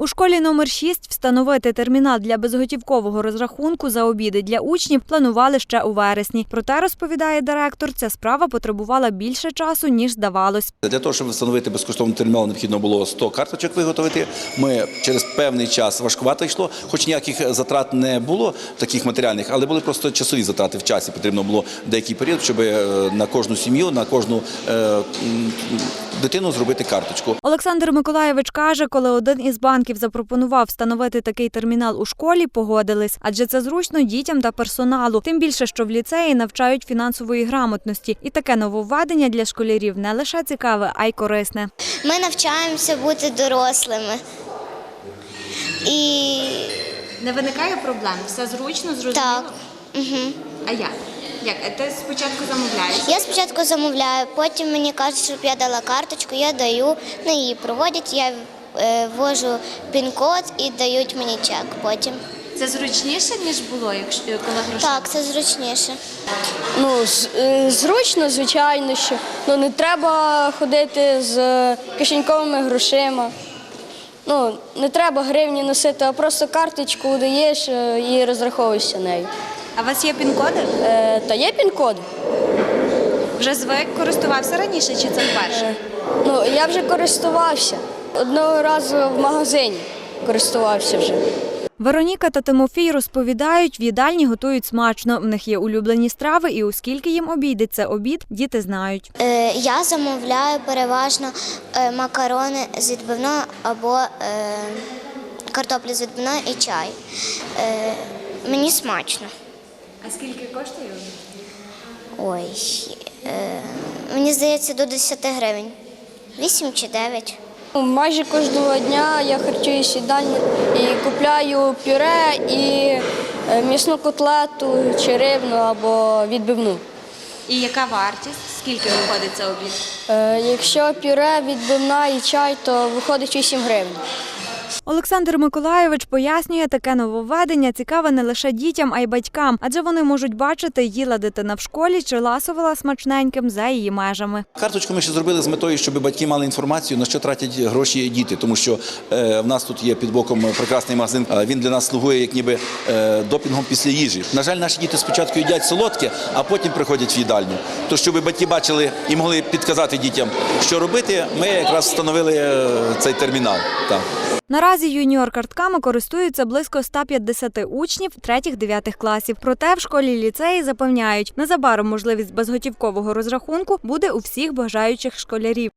У школі номер 6 встановити термінал для безготівкового розрахунку за обіди для учнів планували ще у вересні. Проте, розповідає директор, ця справа потребувала більше часу, ніж здавалось. Для того, щоб встановити безкоштовний термінал, необхідно було 100 карточок виготовити. Ми через певний час важкувато йшло, хоч ніяких затрат не було таких матеріальних, але були просто часові затрати в часі. Потрібно було деякий період, щоб е, на кожну сім'ю, на кожну е, дитину зробити карточку. Олександр Миколаєвич каже, коли один із банків запропонував встановити такий термінал у школі, погодились, адже це зручно дітям та персоналу. Тим більше, що в ліцеї навчають фінансової грамотності, і таке нововведення для школярів не лише цікаве, а й корисне. Ми навчаємося бути дорослими. І Не виникає проблем, все зручно, зрозуміло. так. Угу. А як? Як? Е, Ти спочатку замовляєш? Я спочатку замовляю, потім мені кажуть, щоб я дала карточку, я даю, на її проводять, я е, ввожу пін-код і дають мені чек потім. Це зручніше, ніж було, якщо коли грошей? Так, це зручніше. Ну, е, зручно, звичайно, що ну, не треба ходити з кишеньковими грошима. Ну, не треба гривні носити, а просто карточку даєш і розраховуєшся нею. А у вас є пін-коди? Е, та є пін-код. Вже звик користувався раніше, чи це вперше? Ну, я вже користувався. Одного разу в магазині користувався вже. Вероніка та Тимофій розповідають, в їдальні готують смачно. В них є улюблені страви, і оскільки їм обійдеться обід, діти знають. Е, я замовляю переважно е, макарони з відбивною або е, картоплю з відбивною і чай. Е, мені смачно. А скільки коштує? Ой, е, мені здається, до 10 гривень. 8 чи 9. Ну, Майже кожного дня я харчуюсь їдальні і купляю пюре і е, м'ясну котлету, чи рибну або відбивну. І яка вартість? Скільки виходить це обід? Е, Якщо пюре, відбивна і чай, то виходить 8 гривень. Олександр Миколайович пояснює, таке нововведення цікаве не лише дітям, а й батькам, адже вони можуть бачити, їла дитина в школі чи ласувала смачненьким за її межами. Карточку ми ще зробили з метою, щоб батьки мали інформацію, на що тратять гроші діти, тому що е, в нас тут є під боком прекрасний магазин. е, Він для нас слугує як ніби е, допінгом після їжі. На жаль, наші діти спочатку їдять солодке, а потім приходять в їдальню. То щоб батьки бачили і могли підказати дітям, що робити, ми якраз встановили цей термінал. Так. Наразі юніор-картками користуються близько 150 учнів 3-9 класів. Проте в школі ліцеї запевняють, незабаром можливість безготівкового розрахунку буде у всіх бажаючих школярів.